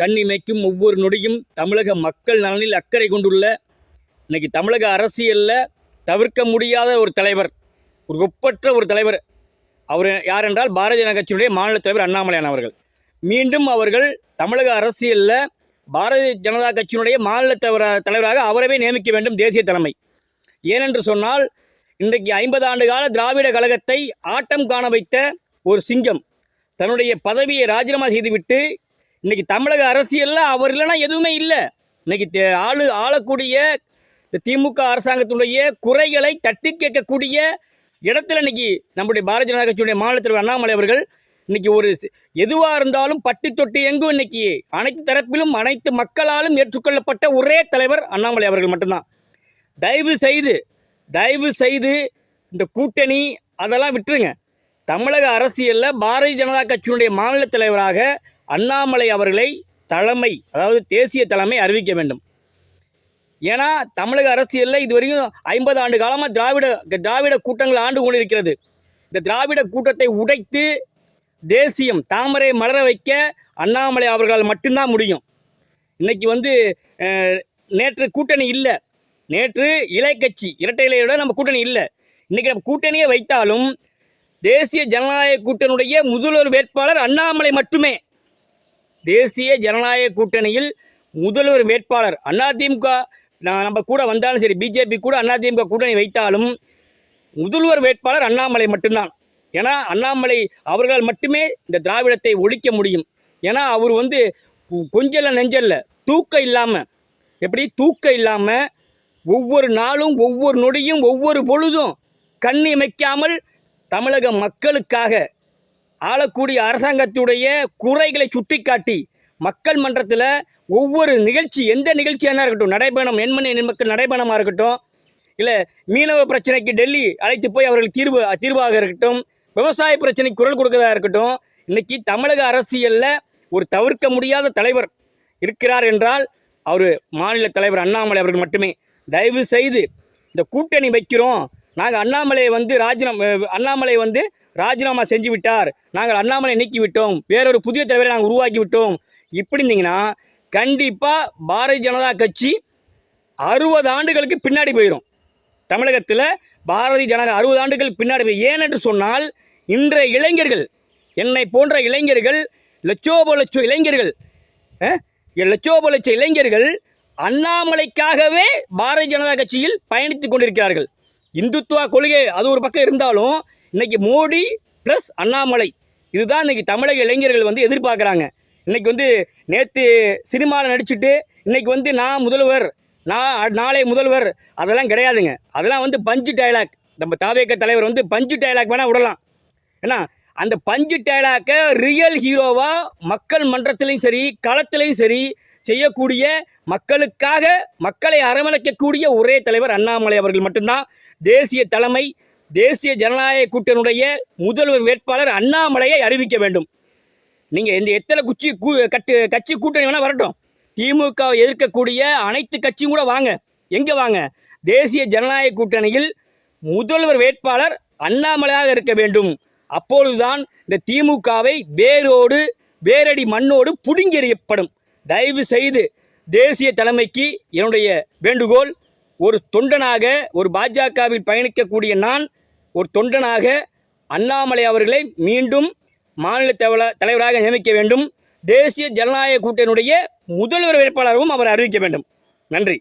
கண்ணிமைக்கும் ஒவ்வொரு நொடியும் தமிழக மக்கள் நலனில் அக்கறை கொண்டுள்ள இன்றைக்கி தமிழக அரசியலில் தவிர்க்க முடியாத ஒரு தலைவர் ஒரு ஒப்பற்ற ஒரு தலைவர் அவர் யார் என்றால் பாரதிய ஜனதா கட்சியினுடைய மாநில தலைவர் அண்ணாமலையான் அவர்கள். மீண்டும் அவர்கள் தமிழக அரசியலில் பாரதிய ஜனதா கட்சியினுடைய மாநில தலைவர தலைவராக அவரவே நியமிக்க வேண்டும் தேசிய தலைமை. ஏனென்று சொன்னால் இன்றைக்கு ஐம்பது ஆண்டு கால திராவிட கழகத்தை ஆட்டம் காண வைத்த ஒரு சிங்கம் தன்னுடைய பதவியை ராஜினாமா செய்துவிட்டு இன்னைக்கு தமிழக அரசியலில் அவர் இல்லைன்னா எதுவுமே இல்லை. இன்னைக்கு தே- ஆளு ஆளக்கூடிய இந்த திமுக அரசாங்கத்தினுடைய குறைகளை தட்டி கேட்கக்கூடிய இடத்துல இன்னைக்கு நம்முடைய பாரதிய ஜனதா கட்சியுடைய மாநில தலைவர் அண்ணாமலை அவர்கள் இன்னைக்கு ஒரு எதுவாக இருந்தாலும் பட்டி தொட்டி எங்கும் இன்னைக்கு அனைத்து தரப்பிலும் அனைத்து மக்களாலும் ஏற்றுக்கொள்ளப்பட்ட ஒரே தலைவர் அண்ணாமலை அவர்கள் மட்டும்தான். தயவு செய்து தயவு செய்து இந்த கூட்டணி அதெல்லாம் விட்டுருங்க. தமிழக அரசியலில் பாரதிய ஜனதா கட்சியினுடைய மாநில தலைவராக அண்ணாமலை அவர்களை தலைமை அதாவது தேசிய தலைமை அறிவிக்க வேண்டும். ஏன்னா தமிழக அரசியலில் இதுவரையும் ஐம்பது ஆண்டு காலமாக திராவிட திராவிட கூட்டங்கள் ஆண்டு கொண்டிருக்கிறது. இந்த திராவிட கூட்டத்தை உடைத்து தேசியம் தாமரை மலர வைக்க அண்ணாமலை அவர்களால் மட்டும்தான் முடியும். இன்றைக்கி வந்து நேற்று கூட்டணி இல்லை. நேற்று இலை கட்சி இரட்டை இலையோட நம்ம கூட்டணி இல்லை. இன்றைக்கி நம்ம கூட்டணியை வைத்தாலும் தேசிய ஜனநாயக கூட்டணியுடைய முதல்வர் வேட்பாளர் அண்ணாமலை மட்டுமே. தேசிய ஜனநாயக கூட்டணியில் முதல்வர் வேட்பாளர் அதிமுக நான் நம்ம கூட வந்தாலும் சரி பிஜேபி கூட அதிமுக கூட்டணி வைத்தாலும் முதல்வர் வேட்பாளர் அண்ணாமலை மட்டும்தான். ஏன்னா அண்ணாமலை அவர்களால் மட்டுமே இந்த திராவிடத்தை ஒழிக்க முடியும். ஏன்னா அவர் வந்து கொஞ்சல்ல கொஞ்சல நெஞ்சல்ல தூக்கம் இல்லாமல் எப்படி தூக்கம் இல்லாமல் ஒவ்வொரு நாளும் ஒவ்வொரு நொடியும் ஒவ்வொரு பொழுதும் கண் இமைக்காமல் தமிழக மக்களுக்காக ஆளக்கூடிய அரசாங்கத்துடைய குறைகளை சுட்டிக்காட்டி மக்கள் மன்றத்தில் ஒவ்வொரு நிகழ்ச்சி எந்த நிகழ்ச்சியாக இருக்கட்டும் நடைபயணம் எண்மணி மக்கள் நடைபயணமாக இருக்கட்டும் இல்லை மீனவ பிரச்சனைக்கு டெல்லி அழைத்து போய் அவர்கள் தீர்வு தீர்வாக இருக்கட்டும் விவசாய பிரச்சனைக்கு குரல் கொடுக்கறதா இருக்கட்டும் இன்றைக்கி தமிழக அரசியலில் ஒரு தவிர்க்க முடியாத தலைவர் இருக்கிறார் என்றால் அவர் மாநில தலைவர் அண்ணாமலை அவர்கள் மட்டுமே. தயவு செய்து இந்த கூட்டணி வைக்கிறோம் நாங்கள் அண்ணாமலையை வந்து ராஜினாமா அண்ணாமலை வந்து ராஜினாமா செஞ்சு விட்டார் நாங்கள் அண்ணாமலை நீக்கி விட்டோம் வேறொரு புதிய தலைவரை நாங்கள் உருவாக்கி விட்டோம் இப்படி இருந்தீங்கன்னா கண்டிப்பாக பாரதிய ஜனதா கட்சி அறுபது ஆண்டுகளுக்கு பின்னாடி போயிடும் தமிழகத்தில் பாரதிய ஜனதா அறுபது ஆண்டுகள் பின்னாடி போய் ஏனென்று சொன்னால் இன்றைய இளைஞர்கள் என்னை போன்ற இளைஞர்கள் லட்சோப லட்சம் இளைஞர்கள் லட்சோப லட்ச இளைஞர்கள் அண்ணாமலைக்காகவே பாரதிய ஜனதா கட்சியில் பயணித்துக் கொண்டிருக்கிறார்கள். இந்துத்துவா கொள்கை அது ஒரு பக்கம் இருந்தாலும் இன்றைக்கி மோடி ப்ளஸ் அண்ணாமலை இதுதான் இன்னைக்கு தமிழக இளைஞர்கள் வந்து எதிர்பார்க்குறாங்க. இன்றைக்கி வந்து நேற்று சினிமாவில் நடிச்சுட்டு இன்றைக்கி வந்து நான் முதல்வர் நான் நாளை முதல்வர் அதெல்லாம் கிடையாதுங்க. அதெல்லாம் வந்து பஞ்சு டைலாக் நம்ம தாவேக்க தலைவர் வந்து பஞ்சு டைலாக் வேணால் விடலாம். ஏன்னா அந்த பஞ்சு டைலாக்கை ரியல் ஹீரோவாக மக்கள் மன்றத்திலையும் சரி களத்திலையும் சரி செய்யக்கூடிய மக்களுக்காக மக்களை அரவணைக்கக்கூடிய ஒரே தலைவர் அண்ணாமலை அவர்கள் மட்டும்தான். தேசிய தலைமை தேசிய ஜனநாயக கூட்டணியுடைய முதல்வர் வேட்பாளர் அண்ணாமலையை அறிவிக்க வேண்டும். நீங்கள் இந்த எத்தனை குச்சி கூ கட்டு கட்சி கூட்டணி வேணால் வரட்டும். திமுகவை எதிர்க்கக்கூடிய அனைத்து கட்சியும் கூட வாங்க. எங்கே வாங்க? தேசிய ஜனநாயக கூட்டணியில் முதல்வர் வேட்பாளர் அண்ணாமலையாக இருக்க வேண்டும். அப்பொழுதுதான் இந்த திமுகவை வேரோடு வேரடி மண்ணோடு புடுங்கெறியப்படும். தயவு செய்து தேசிய தலைமைக்கு என்னுடைய வேண்டுகோள் ஒரு தொண்டனாக ஒரு பாஜகவில் பயணிக்கக்கூடிய நான் ஒரு தொண்டனாக அண்ணாமலை அவர்களை மீண்டும் மாநில தலைவராக நியமிக்க வேண்டும். தேசிய ஜனநாயக கூட்டணியுடைய முதல்வர் வேட்பாளரும் அவர் அறிவிக்க வேண்டும். நன்றி.